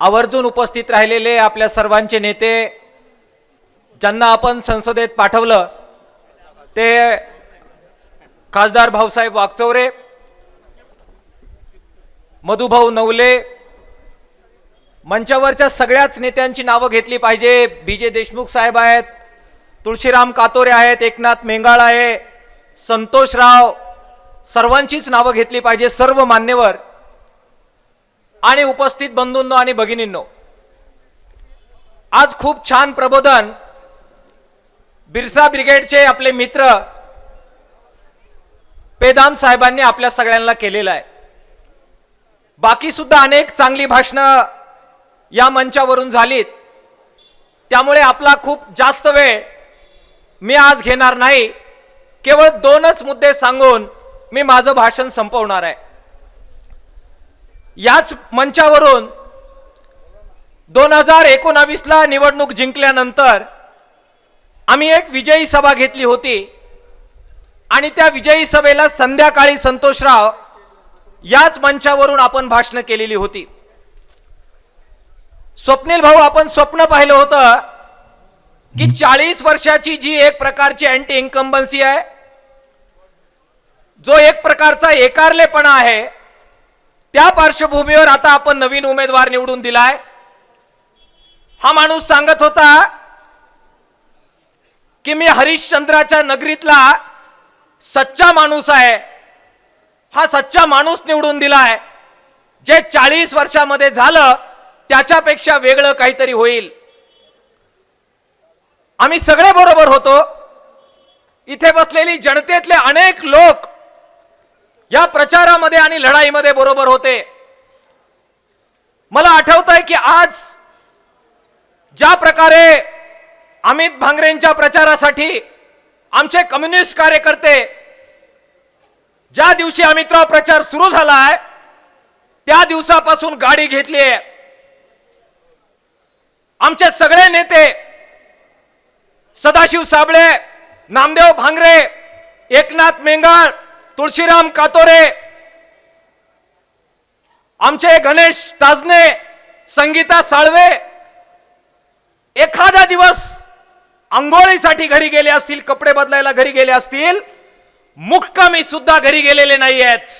आवर्जून उपस्थित राहिलेले आपल्या सर्वांचे नेते ज्यांना आपण संसदेत पाठवलं ते खासदार भाऊसाहेब वागचौरे मधुभाऊ नवले मंचावरच्या सगळ्याच नेत्यांची नावं घेतली पाहिजे. बी जे देशमुख साहेब आहेत तुळशीराम कातोरे आहेत एकनाथ मेंगाळ आहे संतोषराव सर्वांचीच नावं घेतली पाहिजे सर्व मान्यवर. आणि उपस्थित बंधूंनो आणि भगिनींनो आज खूप छान प्रबोधन बिरसा ब्रिगेडचे आपले मित्र पेदाम साहेबांनी आपल्या सगळ्यांना केलेलं आहे. बाकी सुद्धा अनेक चांगली भाषणं या मंचावरून झालीत. त्यामुळे आपला खूप जास्त वेळ मी आज घेणार नाही. केवळ दोनच मुद्दे सांगून मी माझं भाषण संपवणार आहे. याच मंचावरून दोन हजार एकोणावीसला निवडणूक जिंकल्यानंतर आम्ही एक विजयी सभा घेतली होती. आणि त्या विजयी सभेला संध्याकाळी संतोषराव याच मंचावरून आपण भाषण केलेली होती. स्वप्नील भाऊ आपण स्वप्न पाहिलं होतं की चाळीस वर्षाची जी एक प्रकारची अँटी इन्कम्बन्सी आहे जो एक प्रकारचा एकारलेपणा आहे त्या पार्श्वभूमीवर आता आपण नवीन उमेदवार निवडून दिलाय. हा माणूस सांगत होता की मी हरिश्चंद्राच्या नगरीतला सच्चा माणूस आहे. हा सच्चा माणूस निवडून दिलाय. जे चाळीस वर्षामध्ये झालं त्याच्यापेक्षा वेगळं काहीतरी होईल. आम्ही सगळे बरोबर होतो. इथे बसलेली जनतेतले अनेक लोक या प्रचारामध्ये आणि लढाईमध्ये बरोबर होते. मला आठवत आहे की आज ज्या प्रकारे अमित भांगरेंच्या प्रचारासाठी आमचे कम्युनिस्ट कार्यकर्ते ज्या दिवशी अमितराव प्रचार सुरू झालाय त्या दिवसापासून गाडी घेतली आहे. आमचे सगळे नेते सदाशिव साबळे नामदेव भांगरे एकनाथ मेंगाळ तुळशीराम कातोरे आमचे गणेश ताजने संगीता साळवे एखादा दिवस आंघोळीसाठी घरी गेले असतील कपडे बदलायला घरी गेले असतील मुक्कामी सुद्धा घरी गेलेले नाही आहेत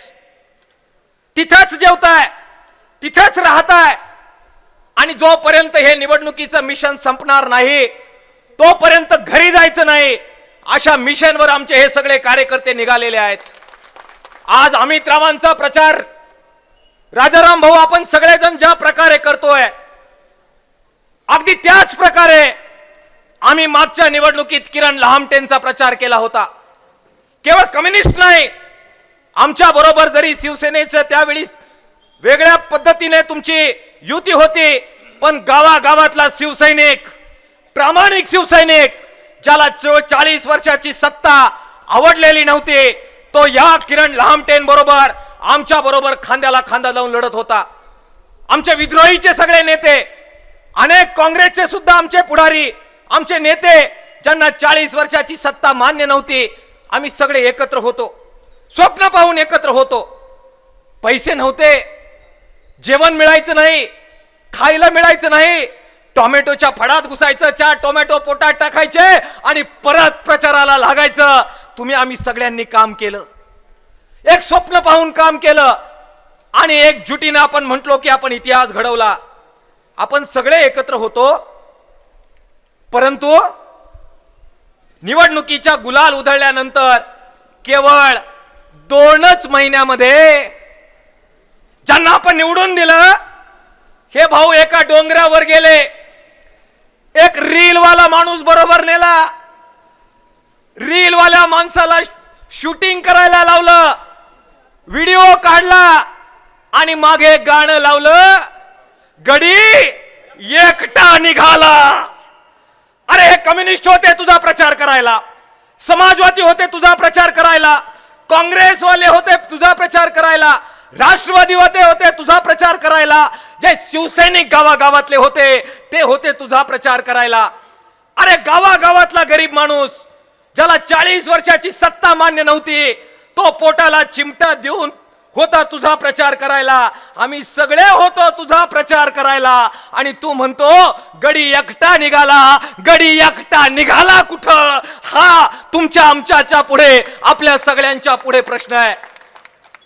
तिथेच जेवताय तिथेच राहताय आणि जोपर्यंत हे निवडणुकीचं मिशन संपणार नाही तोपर्यंत घरी जायचं नाही अशा मिशनवर आमचे हे सगळे कार्यकर्ते निघालेले आहेत. आज अमित रावांचा प्रचार. राजाराम भाऊ आपण सगळेजण ज्या प्रकारे करतोय अगदी त्याच प्रकारे आम्ही मागच्या निवडणुकीत किरण लहामटेंचा प्रचार केला होता. केवळ कम्युनिस्ट नाही आमच्या बरोबर जरी शिवसेनेचं त्यावेळी वेगळ्या पद्धतीने तुमची युती होती पण गावागावातला शिवसैनिक प्रामाणिक शिवसैनिक ज्याला चाळीस वर्षाची सत्ता आवडलेली नव्हती तो या किरण लहामटेन बरोबर आमच्या बरोबर खांद्याला खांदा लावून लढत होता. आमचे विद्रोहीचे सगळे नेते अनेक काँग्रेसचे सुद्धा आमचे पुढारी आमचे नेते ज्यांना चाळीस वर्षाची सत्ता मान्य नव्हती आम्ही सगळे एकत्र होतो. स्वप्न पाहून एकत्र होतो. पैसे नव्हते जेवण मिळायचं नाही खायला मिळायचं नाही टोमॅटोच्या फडात घुसायचं चार टोमॅटो पोटात टाकायचे आणि परत प्रचाराला लागायचं. तुम्ही आम्ही सगळ्यांनी काम केलं. एक स्वप्न पाहून काम केलं. आणि एकजुटीनं आपण म्हटलो की आपण इतिहास घडवला. आपण सगळे एकत्र होतो. परंतु निवडणुकीच्या गुलाल उधळल्यानंतर केवळ दोनच महिन्यामध्ये ज्यांना आपण निवडून दिलं हे भाऊ एका डोंगरावर गेले. एक रील वाला माणूस बरोबर नेला. रीलवाल्या माणसाला शूटिंग करायला लावलं व्हिडिओ काढला आणि मागे गाणं लावलं गडी एकटा निघाला. अरे हे कम्युनिस्ट होते तुझा प्रचार करायला. समाजवादी होते तुझा प्रचार करायला. काँग्रेसवाले होते तुझा प्रचार करायला. राष्ट्रवादी होते होते तुझा प्रचार करायला. जे शिवसैनिक गावागावातले होते ते होते तुझा प्रचार करायला. अरे गावागावातला गरीब माणूस ज्याला चाळीस वर्षाची सत्ता मान्य नव्हती तो पोटाला चिमटा देऊन होता तुझा प्रचार करायला. आम्ही सगळे होतो तुझा प्रचार करायला. आणि तू म्हणतो गडी एकटा निघाला. गडी एकटा निघाला कुठं? हा तुमच्या आमच्याच्या पुढे आपल्या सगळ्यांच्या पुढे प्रश्न आहे.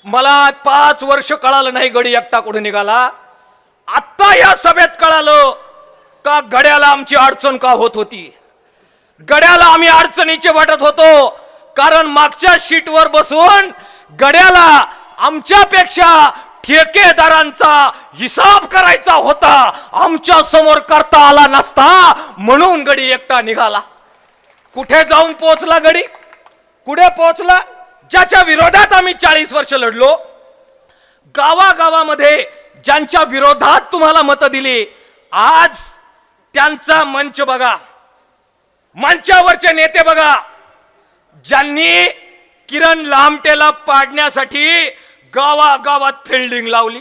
मला पाच वर्ष कळालं नाही गडी एकटा कुठे निघाला. आत्ता या सभेत कळालं का गड्याला आमची अडचण का होत होती? गड्याला आम्ही अडचणीचे वाटत होतो. कारण मागच्या शीटवर बसून गड्याला आमच्यापेक्षा ठेकेदारांचा हिसाब करायचा होता. आमच्यासमोर करता आला नसता. म्हणून गडी एकटा निघाला. कुठे जाऊन पोहोचला गडी? कुठे पोहोचला? ज्याच्या विरोधात आम्ही चाळीस वर्ष लढलो. गावागावामध्ये ज्यांच्या विरोधात तुम्हाला मतं दिली आज त्यांचा मंच बघा. मंचावरचे नेते बघा ज्यांनी किरण लामटेला पाडण्यासाठी गावागावात फिल्डिंग लावली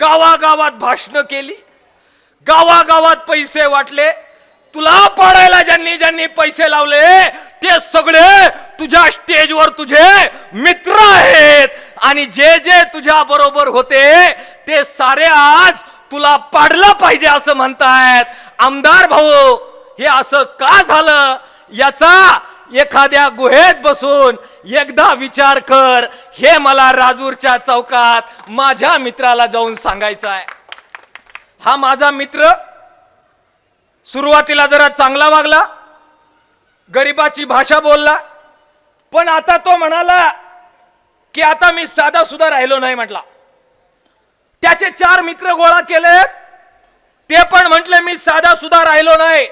गावागावात भाषण केली गावागावात पैसे वाटले. तुला पाडायला ज्यांनी ज्यांनी पैसे लावले ते सगळे तुझ्या स्टेजवर तुझे मित्र आहेत. आणि जे जे तुझ्या बरोबर होते ते सारे आज तुला पाडलं पाहिजे असं म्हणतायत. आमदार भाऊ हे असं का झालं? याचा एखाद्या गुहेत बसून एकदा विचार कर. हे मला राजूरच्या चौकात माझ्या मित्राला जाऊन सांगायचं आहे. हा माझा मित्र सुरुवातीला जरा चांगला वागला गरिबाची भाषा बोलला पण आता तो म्हणाला की आता मी साधा सुद्धा राहिलो नाही म्हटला. त्याचे चार मित्र गोळा केले ते पण म्हटले मी साधा सुद्धा राहिलो नाही.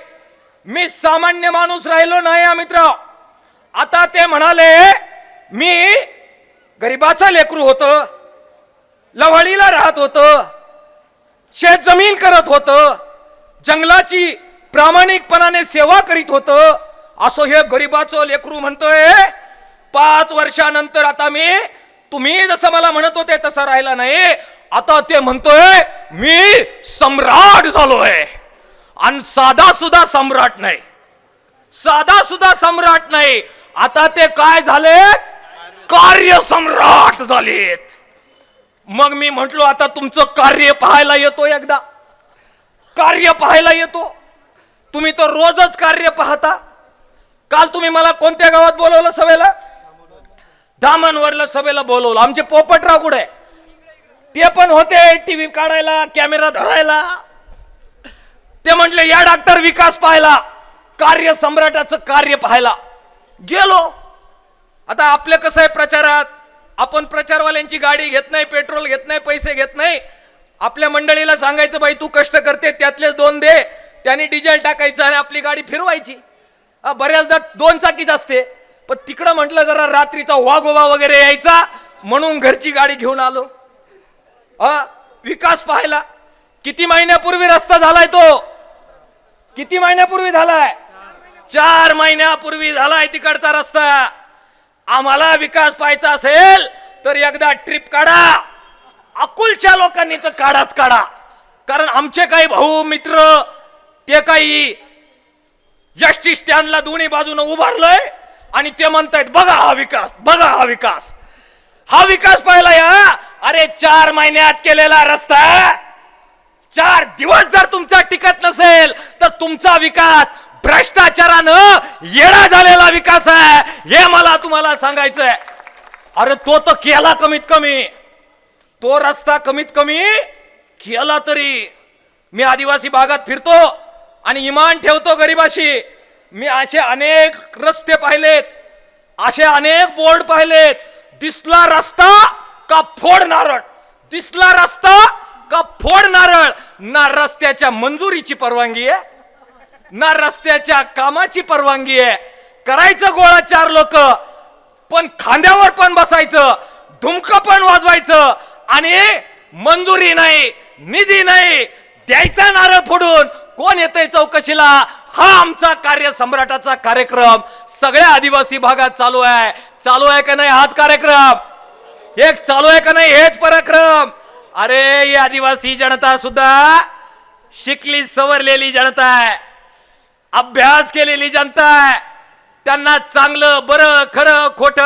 मी सामान्य माणूस राहिलो नाही हा मित्र. आता ते म्हणाले मी गरिबाचं लेकरू होत लवळीला राहत होत शेत जमीन करत होत जंगलाची प्रामाणिकपणाने सेवा करीत होत असं हे गरिबाचं लेकरू म्हणतोय. पाच वर्षानंतर आता मी तुम्ही जसं मला म्हणत होते तसं राहिला नाही. आता ते म्हणतोय मी सम्राट झालोय. आणि साधा सुद्धा सम्राट नाही. साधा सुद्धा सम्राट नाही. आता ते काय झाले? कार्य सम्राट झालेत. मग मी म्हटलो आता तुमचं कार्य पाहायला येतो एकदा. कार्य पाहायला येतो. तुम्ही तर रोजच कार्य पाहता. काल तुम्ही मला कोणत्या गावात बोलवलं सभेला? दामनवरला सभेला बोलवलं. आमचे पोपटराव कुठे? ते पण होते टीव्ही काढायला कॅमेरा धरायला. ते म्हटले या डॉक्टर विकास पाहायला कार्य सम्राटाचं कार्य पाहायला गेलो. आता आपलं कसं आहे प्रचारात? आपण प्रचारवाल्यांची गाडी घेत नाही पेट्रोल घेत नाही पैसे घेत नाही. आपल्या मंडळीला सांगायचं बाई तू कष्ट करते त्यातले दोन दे. त्याने डिझेल टाकायचं आणि आपली गाडी फिरवायची. बऱ्याचदा दोन चाकीच असते. पण तिकडं म्हटलं जरा रात्रीचा वाघोबा वगैरे यायचा म्हणून घरची गाडी घेऊन आलो. अ, विकास पाहायला किती महिन्यापूर्वी रस्ता झालाय तो? किती महिन्यापूर्वी झालाय? चार महिन्यापूर्वी झालाय तिकडचा रस्ता. आम्हाला विकास पाहायचा असेल तर एकदा ट्रिप काढा. अकुलच्या लोकांनी तर काढाच काढा. कारण आमचे काही भाऊ मित्र ते काही एस टी स्टँडला दोन्ही बाजूने उभारलंय आणि ते म्हणतायत बघा हा विकास बघा हा विकास. हा विकास पाहिला या अरे चार महिन्यात केलेला रस्ता. चार दिवस जर तुमचा टिकत तुमचा विकास भ्रष्टाचारानं येडा झालेला विकास आहे. हे मला तुम्हाला सांगायचंय. अरे तो तर केला कमीत कमी. तो रस्ता कमीत कमी केला तरी. मी आदिवासी भागात फिरतो आणि इमान ठेवतो गरीबाशी. मी असे अनेक रस्ते पाहिलेत. असे अनेक बोर्ड पाहिलेत. दिसला रस्ता का फोड नारळ? दिसला रस्ता का फोड नारळ? ना रस्त्याच्या मंजुरीची परवानगी आहे ना रस्त्याच्या कामाची परवानगी आहे. करायचं गोळा चार लोक पण खांद्यावर पण बसायचं धुमकं पण वाजवायचं आणि मंजुरी नाही निधी नाही द्यायचा नारळ फोडून कोण येतंय चौकशीला? हा आमचा कार्य सम्राटाचा कार्यक्रम. सगळ्या आदिवासी भागात चालू आहे. चालू आहे का नाही हाच कार्यक्रम? एक चालू आहे का नाही हेच पराक्रम. अरे ही आदिवासी जनता सुद्धा शिकली सवरलेली जनता आहे. अभ्यास केलेली जनता आहे. त्यांना चांगलं बरं खरं खोट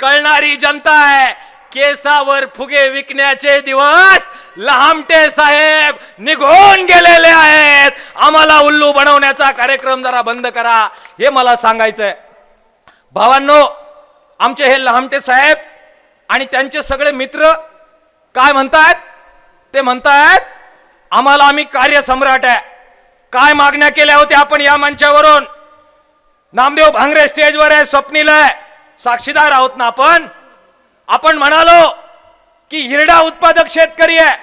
कळणारी जनता आहे. केसावर फुगे विकण्याचे दिवस लहामटे साहेब निघून गेलेले आहेत. आम्हाला उल्लू बनवण्याचा कार्यक्रम जरा बंद करा. हे मला सांगायचंय. भावांनो आमचे हे लहामटे साहेब आणि त्यांचे सगळे मित्र काय म्हणतायत? ते म्हणतायत आम्हाला आम्ही कार्यसम्राट आहे. काय मागण्या केल्या होत्या आपण या मंचावरून? नामदेव भांगरे स्टेजवर आहे स्वप्नील आहे. साक्षीदार आहोत ना आपण? आपण म्हणालो की हिरडा उत्पादक शेतकरी आहे.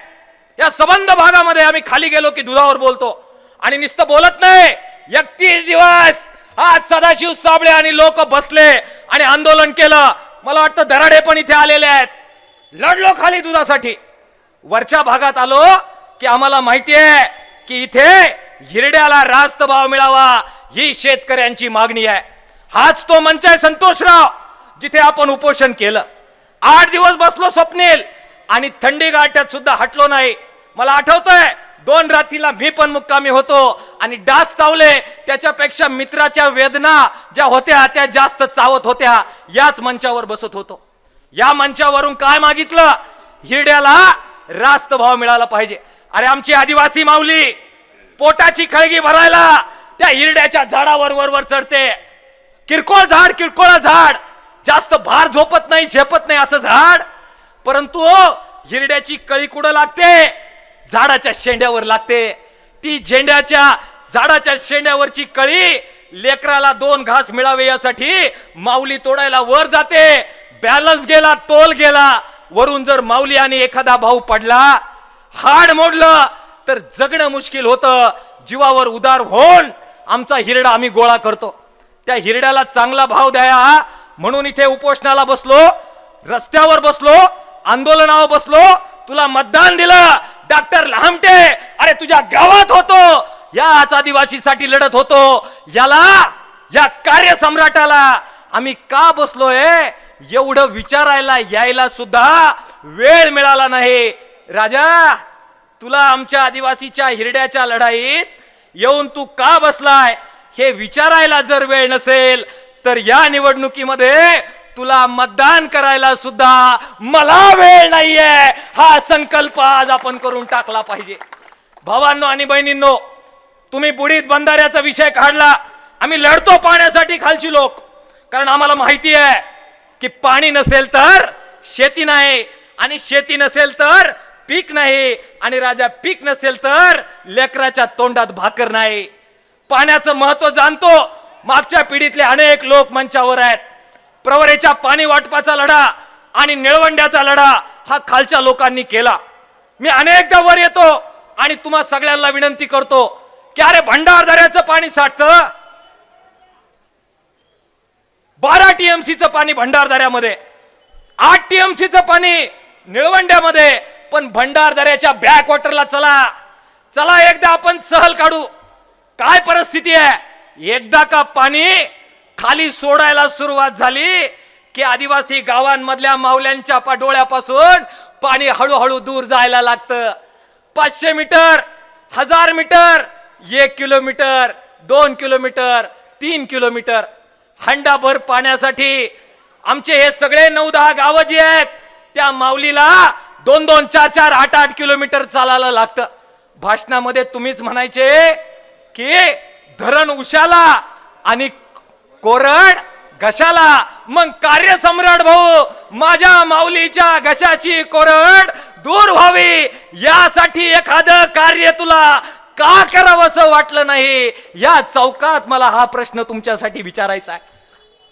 या संबंध भागामध्ये आम्ही खाली गेलो की दुधावर बोलतो. आणि नुसतं बोलत नाही. एकतीस दिवस हा सदाशिव साबळे आणि लोक बसले आणि आंदोलन केलं. मला वाटतं दराडे पण इथे आलेले आहेत. लढलो खाली दुधासाठी. वरच्या भागात आलो की आम्हाला माहिती आहे की इथे हिरड्याला रास्त भाव मिळावा ही शेतकऱ्यांची मागणी आहे. हाच तो मंच आहे संतोषराव जिथे आपण उपोषण केलं. आठ दिवस बसलो स्वप्नेल आणि थंडी गाठ्यात सुद्धा हटलो नाही. मला आठवतंय दोन रात्रीला मी पण मुक्कामी होतो आणि डास चावले त्याच्यापेक्षा मित्राच्या वेदना ज्या होत्या त्या जास्त चावत होत्या. याच मंचावर बसत होतो. या मंचावरून काय मागितलं? हिरड्याला रास्त भाव मिळाला पाहिजे. अरे आमची आदिवासी माऊली पोटाची खळगी भरायला त्या हिरड्याच्या झाडावर वरवर चढते. किरकोळ झाड किरकोळ झाड. जास्त भार झोपत नाही झेपत नाही असं झाड. परंतु हो, हिरड्याची कळी कुठं लागते? झाडाच्या शेंड्यावर लागते. ती झेंड्याच्या झाडाच्या शेंड्यावरची कळी लेकराला दोन घास मिळावे यासाठी माऊली तोडायला वर जाते. बॅलन्स गेला तोल गेला. वरून जर माऊली आणि एखादा भाऊ पडला हाड मोडलं तर जगणं मुश्किल होतं. जीवावर उदार होऊन आमचा हिरडा आम्ही गोळा करतो. त्या हिरड्याला चांगला भाव द्या. म्हणून इथे उपोषणाला बसलो रस्त्यावर बसलो आंदोलनावर बसलो. तुला मतदान दिलं. डॉक्टर लहामटे अरे तुझ्या गावात होतो. याच आदिवासीसाठी लढत होतो. याला या कार्यसम्राटाला आम्ही का बसलोय? एवढं विचारायला यायला सुद्धा वेळ मिळाला नाही. राजा तुला आमच्या आदिवासीच्या हिरड्याच्या लढाईत येऊन तू का बसलाय हे विचारायला जर वेळ नसेल तर या निवडणुकीमध्ये तुला मतदान करायला सुद्धा मला वेळ नाहीये. हा संकल्प आज आपण करून टाकला पाहिजे. भावांनो आणि बहिणींनो तुम्ही बुडीत बंधाऱ्याचा विषय काढला. आम्ही लढतो पाण्यासाठी खालची लोक. कारण आम्हाला माहिती आहे की पाणी नसेल तर शेती नाही. आणि शेती नसेल तर पीक नाही आणि राजा पीक नसेल तर लेकराच्या तोंडात भाकर नाही. पाण्याचं महत्त्व जाणतो. मागच्या पिढीतले अनेक लोक मंचावर आहेत. प्रवरेच्या पाणी वाटपाचा लढा आणि निळवंड्याचा लढा हा खालच्या लोकांनी केला. मी अनेकदा वर येतो आणि तुम्हा सगळ्यांना विनंती करतो की अरे भंडारदऱ्याचं पाणी साठतं. बारा टीएमसीचं पाणी भंडारदऱ्यामध्ये आठ टीएमसीचं पाणी निळवंड्यामध्ये पण भंडारदऱ्याच्या बॅकवॉटरला चला. चला एकदा आपण सहल काढू. काय परिस्थिती आहे? एकदा का पाणी खाली सोडायला सुरुवात झाली की आदिवासी गावांमधल्या माऊल्यांच्या पा- डोळ्यापासून पाणी हळूहळू दूर जायला लागतं. पाचशे मीटर हजार मीटर एक किलोमीटर दोन किलोमीटर तीन किलोमीटर. हंडाभर पाण्यासाठी आमचे हे सगळे नऊ दहा गावं जी आहेत त्या माऊलीला दोन दोन चार चार आठ आठ किलोमीटर चालायला लागतं. भाषणामध्ये तुम्हीच म्हणायचे की धरण उशाला आणि कोरड घशाला. मग कार्यसम्राट भाऊ माझ्या माऊलीच्या घशाची कोरड दूर व्हावी. यासाठी एखादं कार्य तुला का करावंसं वाटलं नाही? या चौकात मला हा प्रश्न तुमच्यासाठी विचारायचा आहे.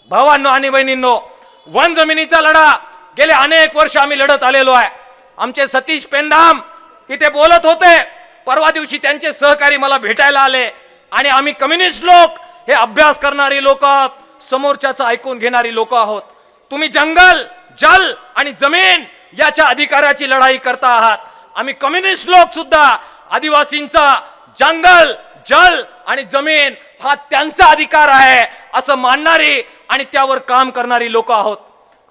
भावांनो आणि बहिणींनो वन जमिनीचा लढा. गेले अनेक वर्ष आम्ही लढत आलेलो आहे. आमचे सतीश पेंडाम इथे बोलत होते. परवा दिवशी त्यांचे सहकारी मला भेटायला आले. आणि आम्ही कम्युनिस्ट लोक हे अभ्यास करणारी लोक समोरच्याचं ऐकून घेणारी लोक आहोत. तुम्ही जंगल जल आणि जमीन याच्या अधिकाराची लढाई करता आहात. आम्ही कम्युनिस्ट लोक सुद्धा आदिवासींचा जंगल जल आणि जमीन हा त्यांचा अधिकार आहे असं मानणारी आणि त्यावर काम करणारी लोक आहोत.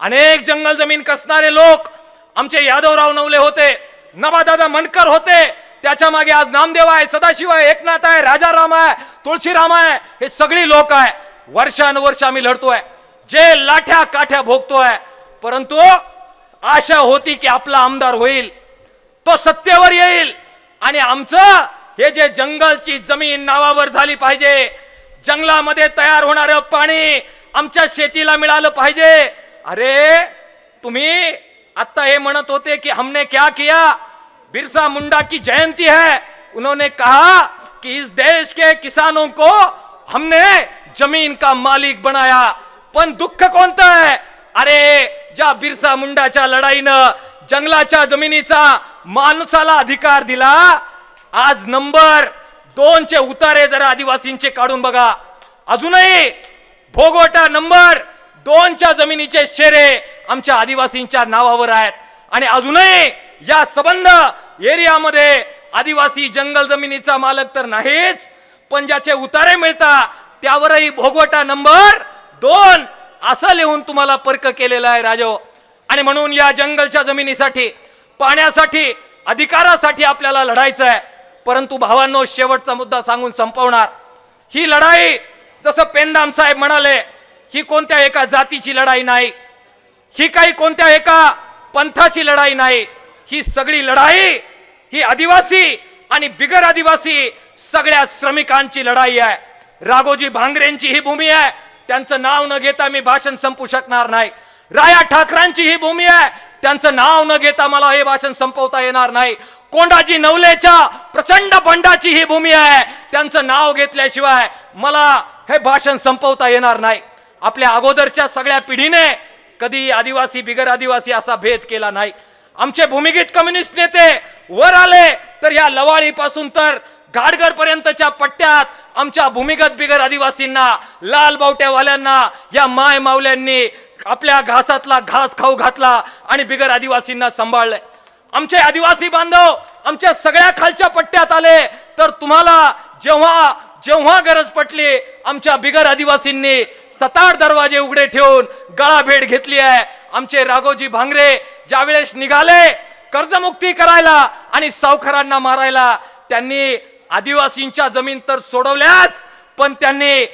अनेक जंगल जमीन कसणारे लोक आमचे यादवराव नवले होते नवादादा मनकर होते त्याच्यामागे आज नामदेव आहे सदाशिव आहे एकनाथ आहे राजाराम आहे तुळशीराम आहे हे सगळी लोक आहे. वर्षानुवर्ष आम्ही लढतोय. जे लाठ्या काठ्या भोगतोय परंतु आशा होती की आपला आमदार होईल. तो सत्तेवर येईल. आणि आमचं हे जे जंगलची जमीन नावावर झाली पाहिजे जंगलामध्ये तयार होणारं पाणी आमच्या शेतीला मिळालं पाहिजे. अरे तुम्ही आता हे म्हणत होते की हमने क्या किया? बिरसा मुंडा की जयंती है। उन्होंने कहा कि इस देश के किसानों को हमने जमीन का मालिक बनाया। पण दुःख कोणतं आहे अरे ज्या बिरसा मुंडाच्या लढाईनं जंगलाच्या जमिनीचा माणसाला अधिकार दिला आज नंबर दोनचे उतारे जरा आदिवासींचे काढून बघा. अजूनही भोगवटा नंबर दोनच्या जमिनीचे शेरे आमच्या आदिवासींच्या नावावर आहेत. आणि अजूनही या संबंध एरियामध्ये आदिवासी जंगल जमिनीचा मालक तर नाहीच पण ज्याचे उतारे मिळतात त्यावरही भोगवटा नंबर दोन असं लिहून तुम्हाला पर्क केलेला आहे राजो. आणि म्हणून या जंगलच्या जमिनीसाठी पाण्यासाठी अधिकारासाठी आपल्याला लढायचं आहे. परंतु भावांनो शेवटचा मुद्दा सांगून संपवणार. ही लढाई जसं पेंडाम साहेब म्हणाले ही कोणत्या एका जातीची लढाई नाही ही काही कोणत्या एका पंथाची लढाई नाही ही सगळी लढाई ही आदिवासी आणि बिगर आदिवासी सगळ्या श्रमिकांची लढाई आहे. राघोजी भांगरेंची ही भूमी आहे. त्यांचं नाव न घेता मी भाषण संपू शकणार नाही. राया ठाकरांची ही भूमी आहे. त्यांचं नाव न घेता मला हे भाषण संपवता येणार नाही. कोंडाजी नवलेच्या प्रचंड बंडाची ही भूमी आहे. त्यांचं नाव घेतल्याशिवाय मला हे भाषण संपवता येणार नाही. आपल्या अगोदरच्या सगळ्या पिढीने कधी आदिवासी बिगर आदिवासी असा भेद केला नाही. आमचे भूमिगीत कम्युनिस्ट नेते वर आले तर या लवाळीपासून तर गाडगर पर्यंतच्या पट्ट्यात आमच्या भूमिगत बिगर आदिवासींना लाल बावट्यावाल्यांना या माय मावल्यांनी आपल्या घासातला घास खाऊ घातला आणि बिगर आदिवासींना सांभाळलंय आमचे आदिवासी बांधव आमच्या सगळ्या खालच्या पट्ट्यात आले तर तुम्हाला जेव्हा जेव्हा गरज पटली आमच्या बिगर आदिवासींनी सतार दरवाजे उघडे ठेवून गळा भेट घेतली आहे. आमचे राघोजी भांगरे ज्यावेळेस निघाले कर्जमुक्ती करायला आणि सावकारांना मारायला त्यांनी आदिवासींच्या जमीन तर सोडवल्याच पण त्यांनी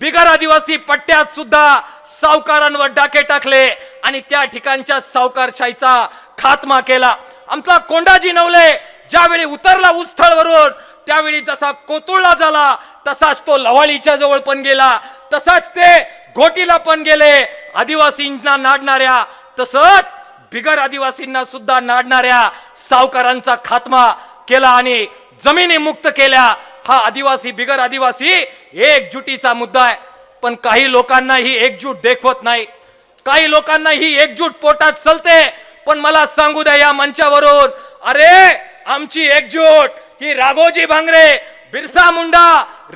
बिगर आदिवासी पट्ट्यात सुद्धा सावकारांवर डाके टाकले आणि त्या ठिकाणच्या सावकारशाहीचा खात्मा केला. आमचा कोंडाजी नवले ज्यावेळी उतरला उस्थळवरून त्यावेळी जसा कोतुळला झाला तसाच तो लवाळीच्या जवळ पण गेला. तसंच ते घोटीला पण गेले. आदिवासींना नाडणाऱ्या तसंच बिगर आदिवासींना सुद्धा नाडणाऱ्या सावकारांचा खात्मा केला आणि जमिनी मुक्त केल्या. हा आदिवासी बिगर आदिवासी एकजुटीचा मुद्दा आहे. पण काही लोकांना ही एकजूट देखवत नाही. काही लोकांना ही एकजूट पोटात चलते पण मला सांगू द्या या मंचावरून अरे आमची एकजूट ही राघोजी भांगरे बिरसा मुंडा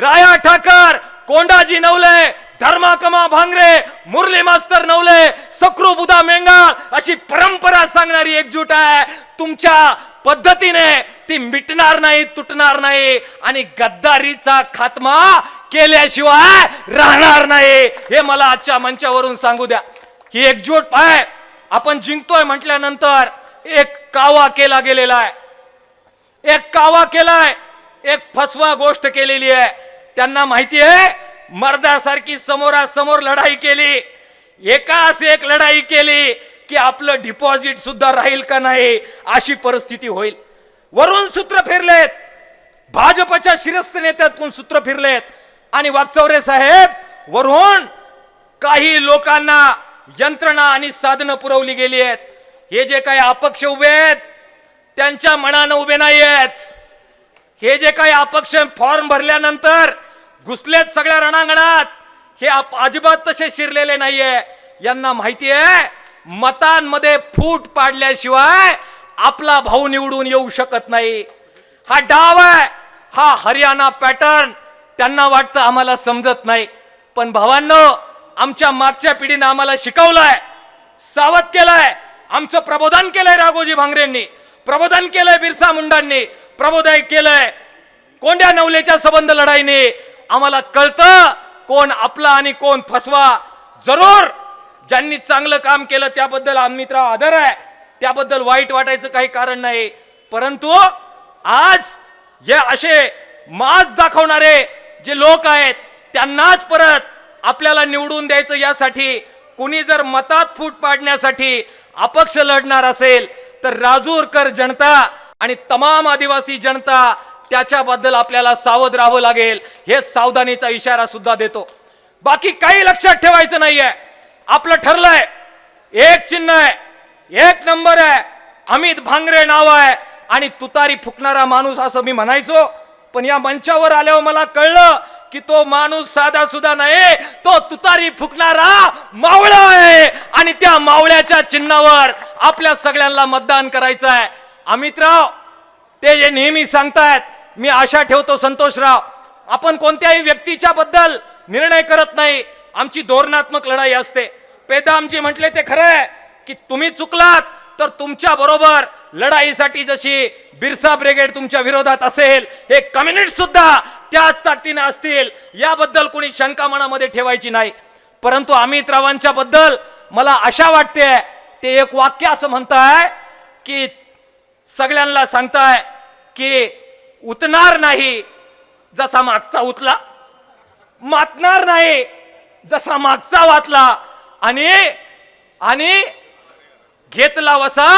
राया ठाकर कोंडाजी नवले धर्माकमा भांगरे मुरली मास्तर नवले सक्रू बुधा मेंगाळ अशी परंपरा सांगणारी एकजूट आहे. तुमच्या पद्धतीने ती मिटणार नाही तुटणार नाही आणि गद्दारीचा खात्मा केल्याशिवाय राहणार नाही. हे मला आजच्या मंचावरून सांगू द्या. ही एकजूट आहे आपण जिंकतोय म्हटल्यानंतर एक कावा केला गेलेला आहे. एक कावा केलाय एक फसवा गोष्ट केलेली आहे. त्यांना माहिती आहे मर्दासारखी समोरासमोर लढाई केली. एकाच एक लढाई केली की आपलं डिपॉझिट सुद्धा राहील का नाही अशी परिस्थिती होईल. वरून सूत्र फिरलेत. भाजपच्या शिरस्थ नेत्यातून सूत्र फिरलेत. आणि वागचौरे साहेब वरून काही लोकांना यंत्रणा आणि साधनं पुरवली गेली आहेत. हे जे काही अपक्ष उभे आहेत त्यांच्या मनानं उभे नाही आहेत. हे जे काही अपक्ष फॉर्म भरल्यानंतर घुसलेत सगळ्या रणांगणात हे आप- अजिबात तसे शिरलेले नाहीये. यांना माहिती आहे मतांमध्ये फूट पाडल्याशिवाय आपला भाऊ निवडून येऊ शकत नाही. हा डाव आहे हा हरियाणा पॅटर्न त्यांना वाटतं आम्हाला समजत नाही. पण भावांनो आमच्या मागच्या पिढीनं आम्हाला शिकवलंय सावध केलंय आमचं प्रबोधन केलंय राघोजी भांगरेंनी. प्रबोधन केलंय बिरसा मुंडांनी. प्रबोधन केलंय कोंड्या नवलेच्या संबंध लढाईने. आम्हाला कळतं कोण आपला आणि कोण फसवा. जरूर ज्यांनी चांगलं काम केलं त्याबद्दल आम्ही आदर आहे. त्याबद्दल वाईट वाटायचं काही कारण नाही. परंतु आज हे असे माज दाखवणारे जे लोक आहेत त्यांनाच परत आपल्याला निवडून द्यायचं यासाठी कुणी जर मतात फूट पाडण्यासाठी अपक्ष लढणार असेल तर राजूरकर जनता आणि तमाम आदिवासी जनता त्याच्याबद्दल आपल्याला सावध राहावं लागेल. हे सावधानीचा इशारा सुद्धा देतो. बाकी काही लक्षात ठेवायचं नाहीये. आपलं ठरलंय. एक चिन्ह आहे. एक नंबर आहे. अमित भांगरे नाव आहे. आणि तुतारी फुकणारा माणूस असं मी म्हणायचो. पण या मंचावर आल्यावर मला कळलं की तो माणूस साधा सुद्धा नाही तो तुतारी फुकणारा मावळा आहे. आणि त्या मावळ्याच्या चिन्हावर आपल्या सगळ्यांना मतदान करायचं आहे अमितराव ते जे नेहमी सांगतायत मी आशा ठेवतो संतोषराव आपण कोणत्याही व्यक्तीच्या बद्दल निर्णय करत नाही. आमची धोरणात्मक लढाई असते. पेदामजी म्हटले ते खरं आहे की तुम्ही चुकलात तर तुमच्या बरोबर लढाईसाठी जशी बिरसा ब्रिगेड तुमच्या विरोधात असेल हे कम्युनिस्ट सुद्धा त्याच ताकदीने असतील याबद्दल कोणी शंका मनामध्ये ठेवायची नाही. परंतु अमित रावांच्या बद्दल मला आशा वाटते ते एक वाक्य असं म्हणताय की सगळ्यांना सांगताय की उतणार नाही जसा मागचा उतला मातणार नाही जसा मागचा वाचला आणि आणि घेतला वसा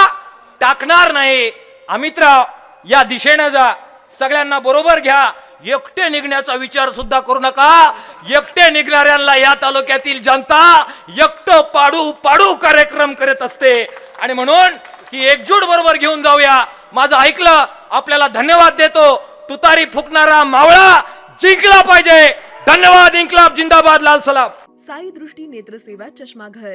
टाकणार नाही. अमितराव या दिशेनं जा. सगळ्यांना बरोबर घ्या. एकटे निघण्याचा विचार सुद्धा करू नका. एकटे निघणाऱ्यांना या तालुक्यातील जनता एकटं पाडू पाडू कार्यक्रम करत असते. आणि म्हणून ही एकजूट बरोबर घेऊन जाऊया. माझं ऐकलं आपल्याला धन्यवाद देतो. तुतारी फुकणारा मावळा जिंकला पाहिजे. धन्यवाद इन्कलाब जिंदाबाद लाल सलाम. साई दृष्टी नेत्रसेवा चष्माघर.